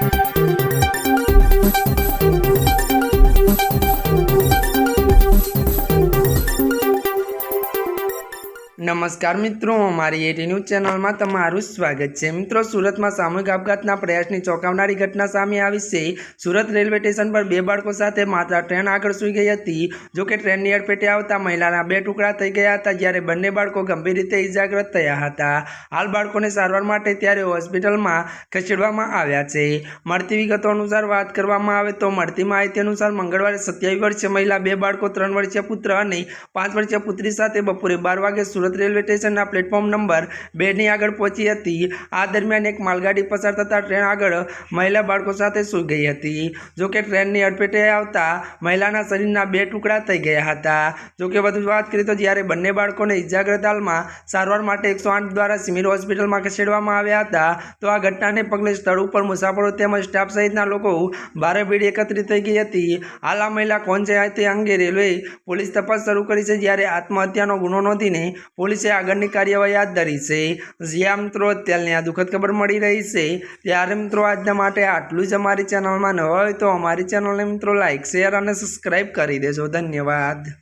Thank you. નમસ્કાર મિત્રો અમારી એટી ન્યૂઝ ચેનલમાં તમારું સ્વાગત છે. મિત્રો, સુરતમાં સામૂહિક આપઘાતના પ્રયાસની ચોંકાવનારી ઘટના સામે આવી છે. સુરત રેલવે સ્ટેશન પર બે બાળકો સાથે માતા ટ્રેન આગળ સૂઈ ગઈ હતી. જો કે ટ્રેનની અડફેટે આવતા મહિલાના બે ટુકડા થઈ ગયા હતા, જ્યારે બંને બાળકો ગંભીર રીતે ઇજાગ્રસ્ત થયા હતા. હાલ બાળકોને સારવાર માટે ત્યારે હોસ્પિટલમાં ખસેડવામાં આવ્યા છે. મળતી વિગતો અનુસાર વાત કરવામાં આવે તો મળતી માહિતી અનુસાર મંગળવારે સત્યાવીસ વર્ષીય મહિલા, બે બાળકો, ત્રણ વર્ષીય પુત્ર અને પાંચ વર્ષીય પુત્રી સાથે બપોરે બાર વાગે સુરત રેલવે સ્ટેશનના પ્લેટફોર્મ નંબર બેની આગળ પહોંચી હતી. આ દરમિયાન એક માલગાડી પસાર થતાં ટ્રેન આગળ મહિલા બાળકો સાથે સૂઈ ગઈ હતી. જોકે ટ્રેનની અડફેટે આવતા મહિલાના શરીરના બે ટુકડા થઈ ગયા હતા. જોકે વધુ વાત કરીએ તો જ્યારે બંને બાળકોને ઇજાગ્રસ્ત હાલમાં સારવાર માટે એકસો આઠ દ્વારા સિવિલ હોસ્પિટલમાં ખસેડવામાં આવ્યા હતા, તો આ ઘટનાને પગલે સ્થળ ઉપર મુસાફરો તેમજ સ્ટાફ સહિતના લોકો ભારે ભીડ એકત્રિત થઈ ગઈ હતી. હાલ આ મહિલા કોણ છે તે અંગે રેલવે પોલીસ તપાસ શરૂ કરી છે, જ્યારે આત્મહત્યાનો ગુનો નોંધીને પોલીસે આગળની કાર્યવાહી હાથ ધરી છે. જ્યાં મિત્રો અત્યારની આ દુઃખદ ખબર મળી રહી છે, ત્યારે મિત્રો આજના માટે આટલું જ અમારી ચેનલમાં ન હોય તો અમારી ચેનલને મિત્રો લાઇક શેર અને સબસ્ક્રાઈબ કરી દેજો. ધન્યવાદ.